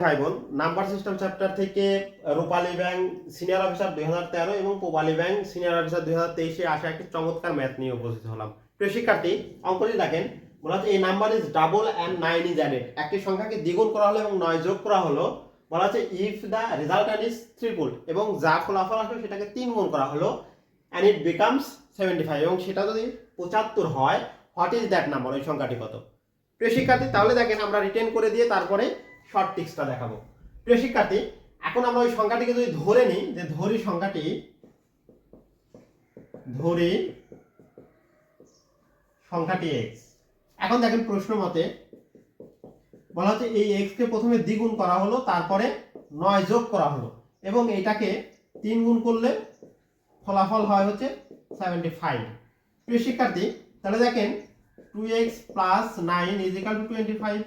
ভাই বোন number system chapter থেকে রূপালী ব্যাংক সিনিয়র অফিসার দুই হাজার তেরো এবং ব্যাংক সিনিয়র অফিসার দুই হাজার তেইশে আসা একটি চমৎকার ম্যাথ নিয়ে উপস্থিত হলাম। প্রিয় শিক্ষার্থী, অঙ্কটি দেখেন বলা হচ্ছে এই number is double and nine is একটি সংখ্যাকে দ্বিগুণ করা হলো এবং নয় যোগ করা হলো বলা হচ্ছে if the result is triple এবং যা ফলাফল আসবে সেটাকে তিন গুণ করা হলো and it becomes seventy five এবং সেটা যদি পঁচাত্তর হয় হোয়াট ইজ দ্যাট নাম্বার ওই সংখ্যাটি কত? প্রিয় শিক্ষার্থী, তাহলে দেখেন আমরা রিটেন করে দিয়ে তারপরে শর্ট টিক্সটা দেখাবো। প্রিয় শিক্ষার্থী, এখন আমরা ওই সংখ্যাটিকে যদি ধরে নিই, যে ধরি সংখ্যাটি ধরি সংখ্যাটি এক্স এখন দেখেন প্রশ্ন মতে, বলা হচ্ছে এই এক্স কে প্রথমে দ্বিগুণ করা হলো, তারপরে নয় যোগ করা হলো, এবং এটাকে তিন গুণ করলে ফলাফল হয় হচ্ছে সেভেন্টি ফাইভ প্রিয় শিক্ষার্থী, তাহলে দেখেন two x plus nine is equal to twenty five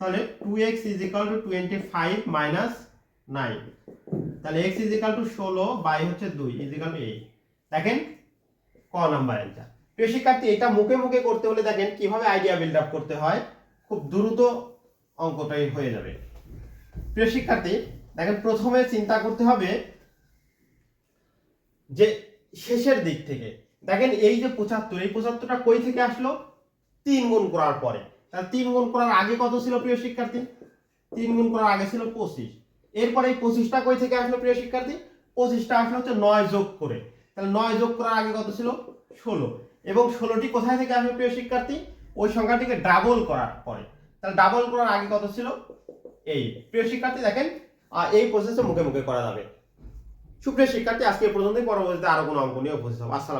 তাহলে two x is equal to twenty five minus nine তাহলে এক্স ইজ ইকাল টু ষোলো বাই হচ্ছে দুই ইজ ইকাল টু এইট দেখেন ক নাম্বার অ্যান্সার প্রিয় শিক্ষার্থী, এটা মুখে মুখে করতে হলে দেখেন কীভাবে আইডিয়া বিল্ড আপ করতে হয়, খুব দ্রুত অঙ্কটাই হয়ে যাবে। প্রিয় শিক্ষার্থী, দেখেন প্রথমে চিন্তা করতে হবে যে শেষের দিক থেকে। দেখেন এই যে পঁচাত্তর, এই পঁচাত্তরটা কই থেকে আসলো? তিন গুণ করার পরে। তাহলে তিন গুণ করার আগে কত ছিল প্রিয় শিক্ষার্থী? তিন গুণ করার আগে ছিল পঁচিশ। এরপরে এই পঁচিশটা কই থেকে আসলো প্রিয় শিক্ষার্থী? পঁচিশটা আসলো হচ্ছে নয় যোগ করে। তাহলে নয় যোগ করার আগে কত ছিল? ষোলো। এবং ষোলোটি কোথায় থেকে আসবে প্রিয় শিক্ষার্থী? ওই সংখ্যাটিকে ডাবল করার পরে। তাহলে ডাবল করার আগে কত ছিল? এই। প্রিয় শিক্ষার্থী দেখেন এই প্রসেসে মুখে মুখে করা যাবে। সুপ্রিয় শিক্ষার্থী, আজকে পর্যন্তই। পরবর্তীতে আরও কোনো অঙ্ক নিয়ে উপস্থিত হব। আসসালাম